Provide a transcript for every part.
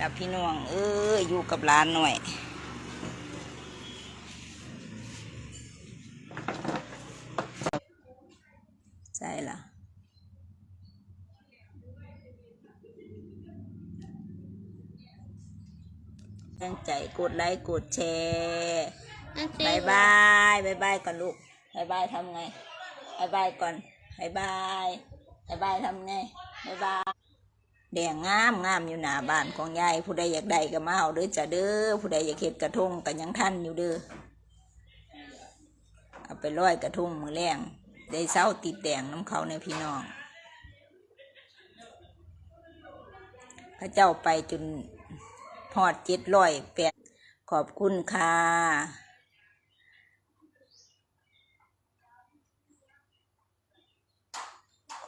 แล้วพี่น้อง เอออยู่กับร้านหน่อยใช่ละตั้งใจกดไลค์กดแชร์บายบายบายบายก่อนลูกบายบายทำไงบายบายก่อนบายบายบายบายทำไงบายบาย แดงงามงามอยู่หน้าบ้านของยายผู้ใดอยากได้ก็มาเอาเด้อจ้ะเด้อผู้ใดอยากเฮ็ดกระทงก็ยังทันอยู่เด้อเอาไปร้อยกระทงมือแรงได้เศร้าติดแดงน้ำเขาในพี่น้องพระเจ้าไปจนพอดเจ็ดร้อยแปดขอบคุณค่ะ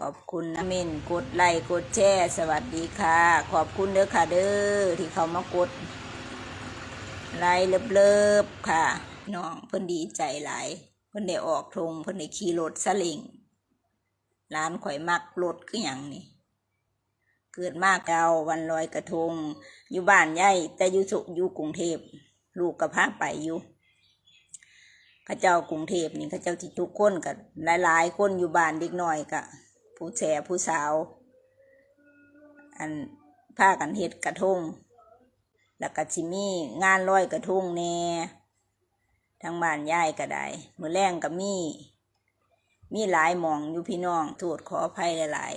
ขอบคุณนะมินกดไลค์กดแชร์สวัสดีค่ะ ขอบคุณเด้อค่ะเด้อที่เขามากดไลค์เลิบๆค่ะ น้องเพิ่นดีใจหลายเพิ่นได้ออกทงเพิ่นได้ขี่รถสลิงร้านข่อยมักรถคืออย่างนี้เกิดมากเกาวันลอยกระทง อยู่บ้านใหญ่แต่อยู่สุอยู่กรุงเทพลูกกับพาไปอยู่ข้าเจ้ากรุงเทพนี่ข้าเจ้าที่ทุกคนกับหลายๆ คนอยู่บ้านเด็กน้อยกะ ผู้แชร์ผู้สาว อันผ้ากันเฮ็ดกระทงแล้วก็ชิมีงานร้อยกระทงแน่ทางบ้านยายก็ได้มือแรงก็มี มีหลายหมองอยู่พี่น้องโทษขออภัยหลาย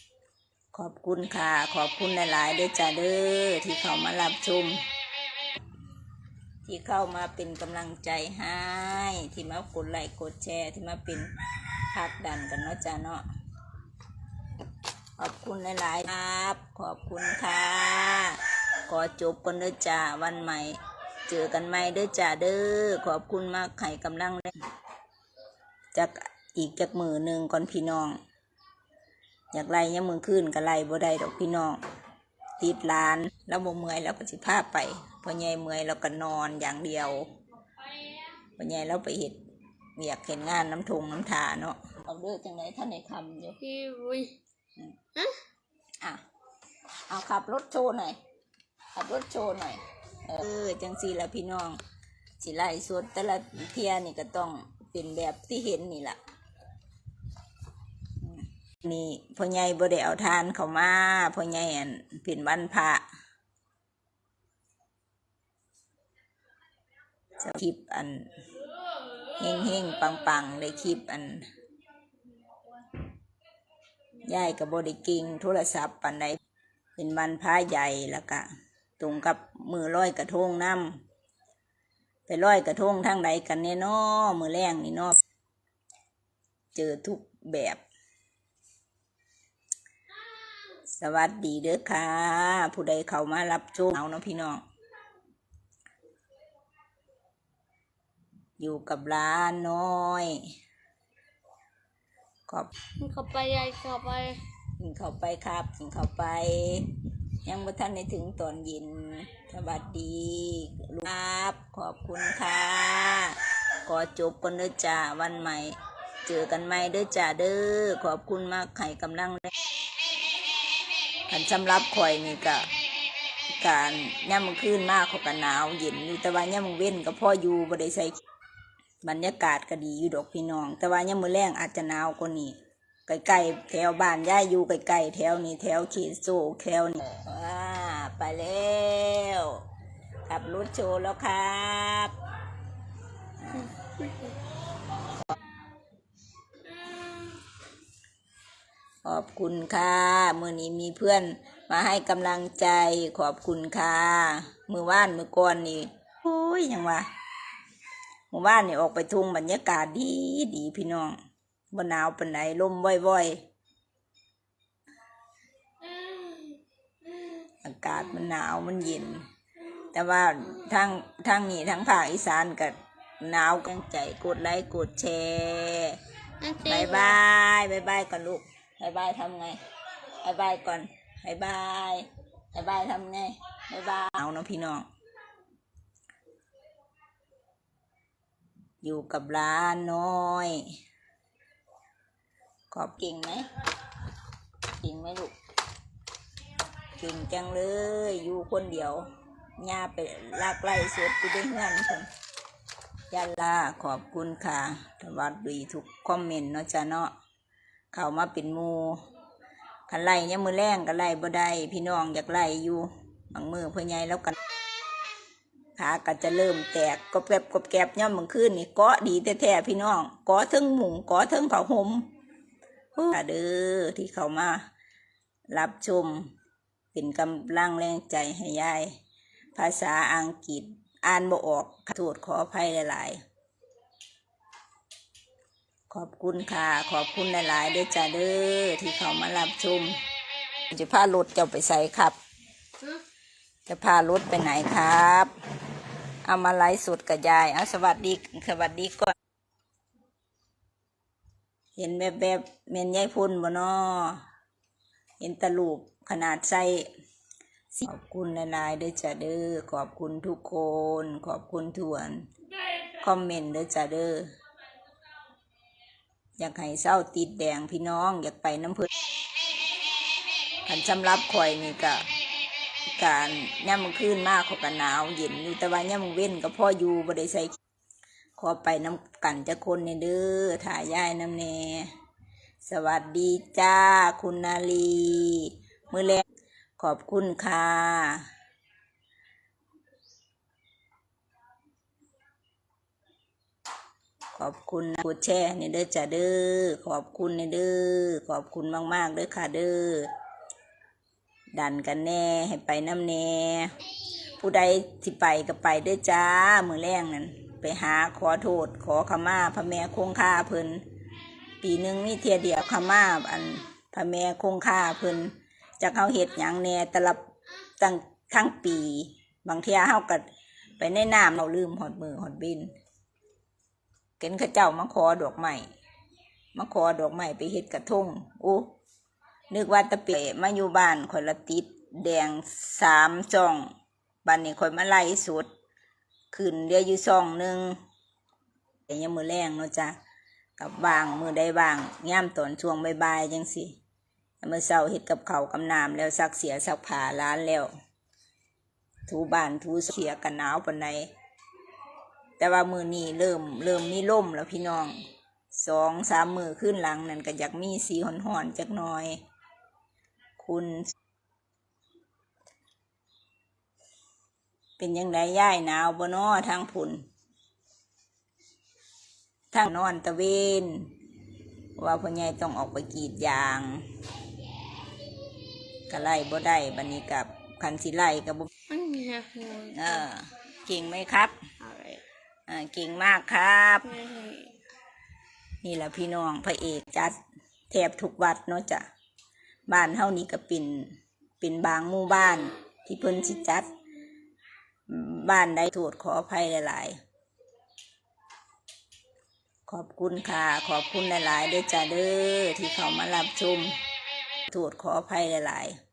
ๆ ขอบคุณค่ะ ขอบคุณหลายๆด้อจ้าเด้อที่เขามารับชม ที่เข้ามาเป็นกำลังใจให้ ที่มากดไลค์กดแชร์ที่มาเป็น พักดันกันเนาะจ้าเนาะขอบคุณหลาย ๆ ครับ ขอบคุณค่ะขอจบกันเด้อจ้าวันใหม่ เจอกันใหม่เด้อจ้าเด้อขอบคุณมากไข่กำลังจากอีกจากมือหนึ่งก่อนพี่น้อง อยากไล่ยังมือขึ้นก็ไล่บ่ได้ดอกพี่น้องติดร้านแล้วบ่เมื่อยแล้วก็สิพาไปพอใหญ่เมื่อยแล้วก็นอนอย่างเดียวพอใหญ่แล้วไปเห็ดเวียกเห็นงานน้ำทงน้ำทาเนาะ เอาเด้อจังไหนท่านในคำอยู่พี่วุ้ยอะเอาขับรถโชว์หน่อยขับรถโชว์หน่อย เออ จังสีละพี่น้องสิไล่สวดแต่ละเทียนี่ก็ต้องเป็นแบบที่เห็นนี่แหละอืมนี่พ่อใหญ่บ่ได้เอาทานเขามาพ่อใหญ่อันเป็นวันพระจะคลิปอันเฮงเฮงปังปังๆเลยคลิปอัน ยายกับบไดิกิงโทรศัพท์ปันใดเป็นวันพระใหญ่แล้วก็ตรงกับมือร้อยกระทงน้ำไปร้อยกระทงทางใดกันเนี่ยนอมือแรงนี่นอเจอทุกแบบ สวัสดีเด้อค่ะ ผู้ใดเข้ามารับชมเอาเนาะพี่น้องอยู่กับร้านน้อย ขอบเข้าไปยายเข้าไปกินเข้าไปครับกินเข้าไป ยังบ่ทันได้ถึงตอนเย็นสวัสดีครับ ขอบคุณค่ะขอจบกันเด้อจ้าวันใหม่ เจอกันใหม่เด้อจ้าเด้อขอบคุณมากไข่กำลังแรงขันสำหรับข่อยนี่ก็การย่ำมันขึ้นมากเขาก็หนาวเย็นอยู่แต่ว่าย่ำมันเว้นก็พ่ออยู่บ่ได้ใส่ บรรยากาศก็ดีอยู่ดอกพี่น้อง แต่ว่าย่ำมือแรงอาจจะหนาวกว่านี้ไกลๆแถวบ้านย่าอยู่ไกลๆแถวนี้แถวเขตโซแถวนี้ว้าไปแล้วขับรถโชว์แล้วครับขอบคุณค่ะมือนี้มีเพื่อนมาให้กำลังใจขอบคุณค่ะมือว่านมือก่อนนี่โอ้ยยังวะ มือว่านนี่ออกไปทุ่งบรรยากาศดีดีพี่น้องบ่หนาวปานใดลมว่อยๆ อากาศมันหนาวมันเย็น แต่ว่าทางทางนี้ทางภาคอีสานก็หนาวกังใจกดไลค์กดแชร์บายบายบายบายก่อนลูกบายบายทำไงบายบายก่อนบายบายบายบายทำไงบายบายเอาเนาะพี่น้อง อยู่กับร้านน้อย ขอบเก่งไหมเก่งไหมลูกเก่งจังเลย อยู่คนเดียวย่าไปลากไล่สดไปด้เงินคนยาลาขอบคุณค่ะสวัสดีทุกคอมเมนต์เนาะจ้ะเนาะเข้ามาเป็นมูคันไล่เนี่ยมือแรงก็ไล่บ่ได้พี่น้องอยากไล่อยู่บางมือเพื่อไงแล้วกัน ขาก็จะเริ่มแตกกบแกบกบแกบย่อมมึงขึ้นนี่เกาะดีแท้ๆพี่น้องเกาะทั้งหมุงเกาะทั้งผ้าห่มเด้อที่เขามา รับชม เป็นกำลังแรงใจให้ยาย ภาษาอังกฤษอ่านบ่ออกขอโทษขออภัยหลายๆ ขอบคุณค่ะ ขอบคุณหลายๆด้วยจ้าเด้อที่เขามารับชมจะพารถเจ้าไปใส่ครับ จะพารถไปไหนครับ เอามาไลฟ์สดกับยายเอาสวัสดีสวัสดีก่อนเห็นแบบแบบๆเมนยายพุ่นบ่นอเห็นตะลูปขนาดใส่ขอบคุณหลายๆด้วยจ้าเด้อขอบคุณทุกคน ขอบคุณทวน คอมเมนต์ด้วยจ้าเด้ออยากให้เศร้าติดแดงพี่น้อง อยากไปน้ำพื่นขันสำรับข่อยนี่ก็ การย่ำมันขึ้นมากเขาก็หนาวเย็นอยู่แต่ว่าย่ำมันเว้นก็พ่ออยู่บ่ได้ใส่ขอไปน้ำกันจะคนเนี่ยเด้อถ่ายย่ายน้ำเนสวัสดีจ้า คุณนาลีมือแรกขอบคุณค่ะขอบคุณนะกดแชร์นี่เด้อจ้าเด้อขอบคุณนี่เด้อขอบคุณมากๆเด้อค่ะเด้อ ดันกันแน่ให้ไปน้ำแน่ผู้ใดที่ไปก็ไปด้อจ้ามือแรงนั่นไปหาขอโทษ ขอขมาพระแม่คงคาเพิ่นปีหนึ่งมีเทียเดียวขมาอันพระแม่คงคาเพิ่นจะเขาเห็ดหยังแน่ตลับตั้งทั้งปี บางเทียเฮาก็ไปในน้ำเราลืมหอดมือหอดบินเห็นข้าเจ้ามาขอดอกไม้มาขอดอกไม้ไปเฮ็ดกระทงอู้ นึกว่าตะเปะมาอยู่บ้านข่อยละติด แดงสามจ่องบ้านนี้ข่อยมาไล่สุดขึ้นเดียวอยู่ซ่องหนึ่งแต่ยังมือแรงเนาะจ้ะกับบางมือได้บางย่ามตอนช่วงบ่ายๆจังสิมือเช้าเฮ็ดกับเขากับน้ำแล้วซักเสียซักผ้าร้านแล้ว ถูบ้านถูเสียกันหนาวปานใดแต่ว่ามือนี้เริ่มเริ่มมีล่มแล้วพี่น้องสองสามมือขึ้นหลังนั่นก็อยากมีสีหอนๆจักหน่อย คุณ เป็นยังไงย่ายหนาวบ่นอทางผุนทางนอนตะเวน ว่าพ่อใหญ่ต้องออกไปกรีดยางก็ไล่บ่ได้บันนี้กับคันสิไล่กับบ่มันมีนะคเออเก่งไหมครับอะไรอ่าเก่งมากครับไม่ใช่นี่แหละพี่น้องพระเอกจัดแทบทุกวัดเนาะจ้ะ บ้านเฮานี่ก็เป็นเป็นบางหมู่บ้านที่เพิ่นสิจัด บ้านใดโทษขออภัยหลายๆ ขอบคุณค่ะ ขอบคุณหลายๆด้วยจ้ะเด้อที่เขามารับชมโทษขออภัยหลายๆ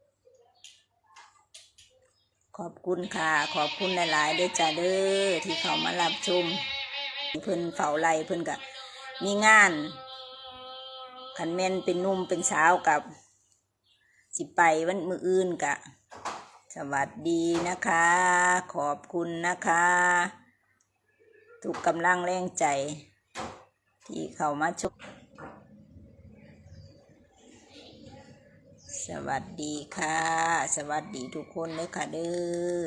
ขอบคุณค่ะ ขอบคุณหลายๆด้วยจ้ะเด้อที่เขามารับชมเพิ่นเฝ้าไล่เพิ่นก็มีงานขันแม่นเป็นนุ่มเป็นสาวกับ สิไปวันมืออื่นกะ สวัสดีนะคะ ขอบคุณนะคะทุกกำลังแรงใจ ที่เข้ามาชมสวัสดีค่ะ สวัสดีทุกคนเลยค่ะเด้อ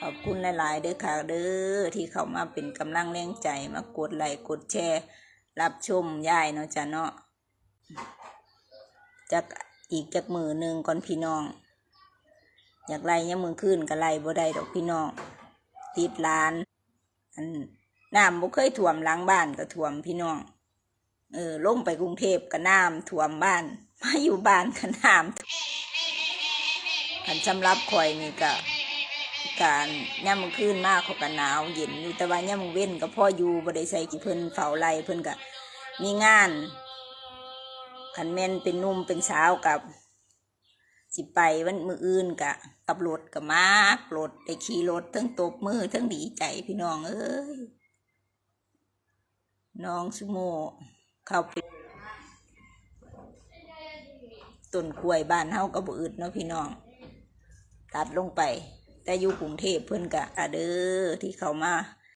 ขอบคุณหลายๆเด้อค่ะเด้อที่เข้ามาเป็นกำลังแรงใจมากดไลค์กดแชร์ รับชมยายเนาะจ้ะเนาะจาก อีกจากมือหนึ่งก่อนพี่น้อง อยากไล่ยังมือขึ้นก็ไล่บ่ได้ดอกพี่น้อง ติดร้าน อันน้ำบ่เคยท่วมล้างบ้านก็ท่วมพี่น้อง เออลงไปกรุงเทพก็น้ำท่วมบ้าน มาอยู่บ้านก็น้ำอันสำรับข่อยนี่ก็การย่ำมันขึ้นมากเขาก็หนาวเย็นอยู่แต่ว่าย่ำมันเว้นก็พ่ออยู่บ่ได้ใส่กี่เพิ่นเฝ้าไล่เพิ่นก็มีงาน ขันแม่นเป็นนุ่มเป็นสาวกับ สิไปวันมืออื่นกะกับรถกับมากรถได้ขี่รถทั้งตบมือทั้งดีใจพี่น้องเอ้ยน้องสุโมเข้าไปต้นกล้วยบ้านเฮาก็บ่อึดเนาะพี่น้อง ตัดลงไป แต่อยู่กรุงเทพเพิ่อนก็อะเด้อที่เขามา